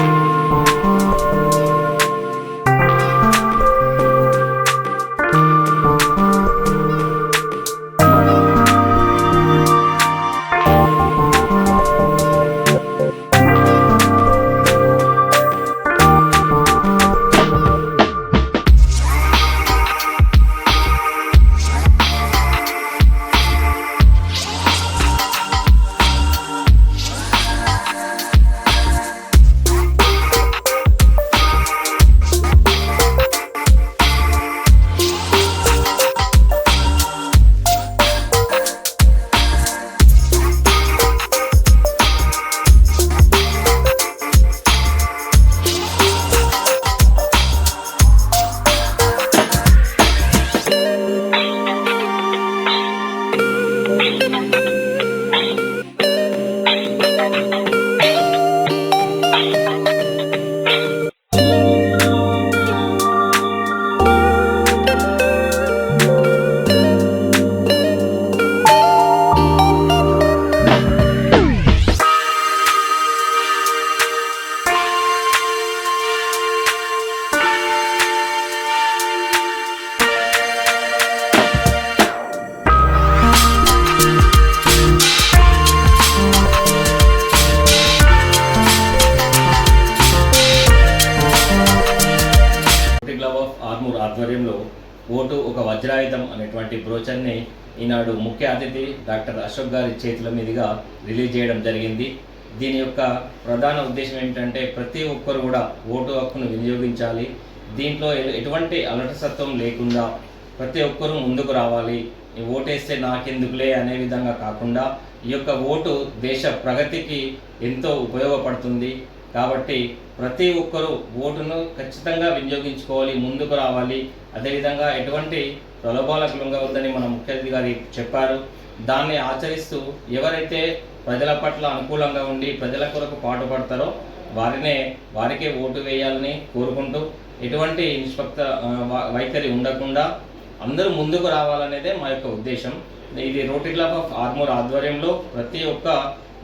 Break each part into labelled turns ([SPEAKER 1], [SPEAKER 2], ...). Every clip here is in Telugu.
[SPEAKER 1] రోటరీ ఆర్మూర్ ఆధ్వర్యంలో ఓటు ఒక వజ్రాయుధం అనేటువంటి బ్రోచర్ని ఈనాడు ముఖ్య అతిథి డాక్టర్ అశోక్ గారి చేతుల మీదుగా రిలీజ్ చేయడం జరిగింది. దీని యొక్క ప్రధాన ఉద్దేశం ఏమిటంటే ప్రతి ఒక్కరు కూడా ఓటు హక్కును వినియోగించాలి. దీంట్లో ఎటువంటి అలటసత్వం లేకుండా ప్రతి ఒక్కరూ ముందుకు రావాలి. ఓటేస్తే నాకెందుకులే అనే విధంగా కాకుండా ఈ యొక్క ఓటు దేశ ప్రగతికి ఎంతో ఉపయోగపడుతుంది. కాబట్టి ప్రతి ఒక్కరూ ఓటును ఖచ్చితంగా వినియోగించుకోవాలి ముందుకు రావాలి. అదేవిధంగా ఎటువంటి ప్రలోభాలకు లొంగవద్దని మన ముఖ్య అతిథి గారు చెప్పారు. దాన్ని ఆచరిస్తూ ఎవరైతే ప్రజల పట్ల అనుకూలంగా ఉండి ప్రజల కొరకు పాటుపడతారో వారినే వారికే ఓటు వేయాలని కోరుకుంటూ ఎటువంటి నిష్పక్త వైఖరి ఉండకుండా అందరూ ముందుకు రావాలనేదే మా యొక్క ఉద్దేశం. ఇది రోటరీ క్లబ్ ఆఫ్ ఆర్మూర్ ఆధ్వర్యంలో ప్రతి ఒక్క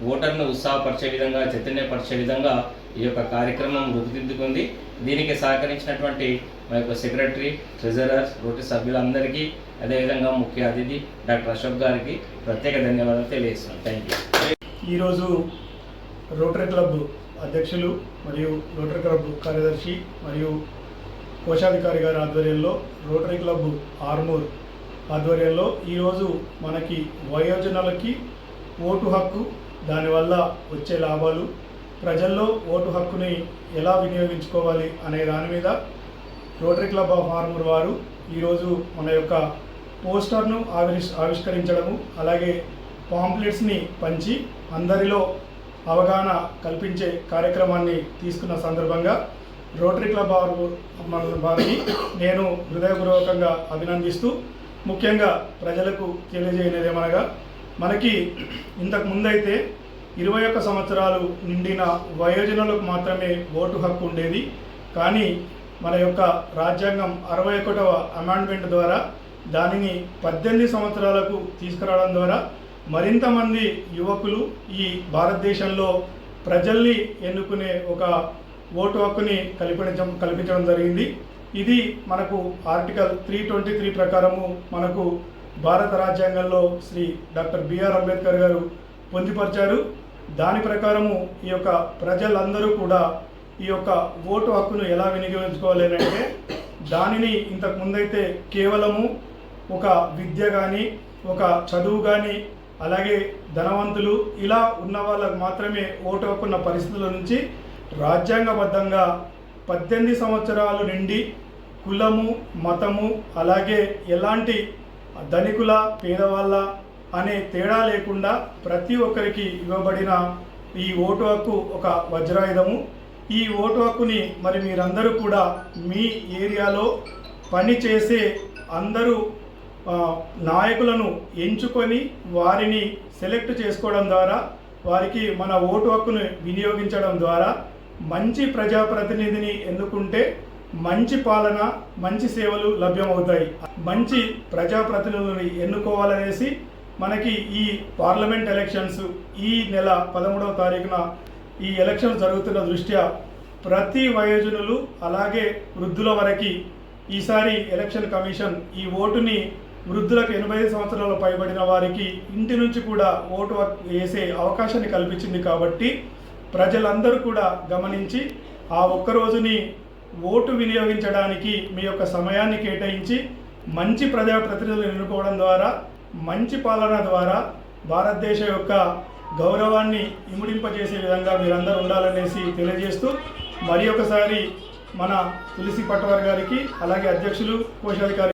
[SPEAKER 1] ఓటర్ను ఉత్సాహపరిచే విధంగా చైతన్యపరిచే విధంగా ఈ యొక్క కార్యక్రమం రూపుదిద్దుకుంది. దీనికి సహకరించినటువంటి మా యొక్క సెక్రటరీ ట్రెజరర్ రోటి సభ్యులందరికీ అదేవిధంగా ముఖ్య అతిథి డాక్టర్ అశోక్ గారికి ప్రత్యేక ధన్యవాదాలు తెలియజేస్తున్నాను థ్యాంక్ యూ.
[SPEAKER 2] ఈరోజు రోటరీ క్లబ్ అధ్యక్షులు మరియు రోటరీ క్లబ్ కార్యదర్శి మరియు కోశాధికారి గారి ఆధ్వర్యంలో రోటరీ క్లబ్ ఆర్మూర్ ఆధ్వర్యంలో ఈరోజు మనకి వయోజనులకి ఓటు హక్కు దానివల్ల వచ్చే లాభాలు ప్రజల్లో ఓటు హక్కుని ఎలా వినియోగించుకోవాలి అనే దాని మీద రోటరీ క్లబ్ ఆఫ్ ఆర్మూర్ వారు ఈరోజు మన యొక్క పోస్టర్ను ఆవిష్ ఆవిష్కరించడము అలాగే పాంప్లెట్స్ని పంచి అందరిలో అవగాహన కల్పించే కార్యక్రమాన్ని తీసుకున్న సందర్భంగా రోటరీ క్లబ్ ఆర్మూర్ వారిని నేను హృదయపూర్వకంగా అభినందిస్తూ ముఖ్యంగా ప్రజలకు తెలియజేయనిది ఏమనగా మనకి ఇంతకు ముందైతే ఇరవై ఒక్క సంవత్సరాలు నిండిన వయోజనులకు మాత్రమే ఓటు హక్కు ఉండేది. కానీ మన యొక్క రాజ్యాంగం అరవై ఒకటవ అమెండ్మెంట్ ద్వారా దానిని పద్దెనిమిది సంవత్సరాలకు తీసుకురావడం ద్వారా మరింత మంది యువకులు ఈ భారతదేశంలో ప్రజల్ని ఎన్నుకునే ఒక ఓటు హక్కుని కల్పించడం కల్పించడం జరిగింది. ఇది మనకు ఆర్టికల్ త్రీ ట్వంటీ త్రీ ప్రకారము మనకు భారత రాజ్యాంగంలో శ్రీ డాక్టర్ బిఆర్ అంబేద్కర్ గారు పొందుపరిచారు. దాని ప్రకారము ఈ యొక్క ప్రజలందరూ కూడా ఈ యొక్క ఓటు హక్కును ఎలా వినియోగించుకోవాలి అంటే దానిని ఇంతకు ముందైతే కేవలము ఒక విద్య కానీ ఒక చదువు కానీ అలాగే ధనవంతులు ఇలా ఉన్న వాళ్ళకు మాత్రమే ఓటు హక్కున్న పరిస్థితుల నుంచి రాజ్యాంగబద్ధంగా పద్దెనిమిది సంవత్సరాలు నిండి కులము మతము అలాగే ఎలాంటి ధనికుల పేదవాళ్ళ అనే తేడా లేకుండా ప్రతి ఒక్కరికి ఇవ్వబడిన ఈ ఓటు హక్కు ఒక వజ్రాయుధము. ఈ ఓటు హక్కుని మరి మీరందరూ కూడా మీ ఏరియాలో పని చేసే అందరూ నాయకులను ఎంచుకొని వారిని సెలెక్ట్ చేసుకోవడం ద్వారా వారికి మన ఓటు హక్కును వినియోగించడం ద్వారా మంచి ప్రజాప్రతినిధిని ఎన్నుకుంటే మంచి పాలన మంచి సేవలు లభ్యమవుతాయి. మంచి ప్రజాప్రతినిధులని ఎన్నుకోవాలనేసి మనకి ఈ పార్లమెంట్ ఎలక్షన్స్ ఈ నెల పదమూడవ తారీఖున ఈ ఎలక్షన్ జరుగుతున్న దృష్ట్యా ప్రతి వయోజనులు అలాగే వృద్ధుల వరకు ఈసారి ఎలక్షన్ కమిషన్ ఈ ఓటుని వృద్ధులకు ఎనభై ఐదు సంవత్సరాల పైబడిన వారికి ఇంటి నుంచి కూడా ఓటు వేసే అవకాశాన్ని కల్పించింది కాబట్టి ప్రజలందరూ కూడా గమనించి ఆ ఒక్క రోజుని ఓటు వినియోగించడానికి మీ యొక్క సమయాన్ని కేటాయించి మంచి ప్రజాప్రతినిధులను ఎన్నుకోవడం ద్వారా మంచి పాలన ద్వారా భారతదేశ యొక్క గౌరవాన్ని ఇముడింపజేసే విధంగా మీరందరూ ఉండాలనేసి తెలియజేస్తూ మరి ఒకసారి మన తులసి పట్వార్ గారికి అలాగే అధ్యక్షులు కోశాధికారి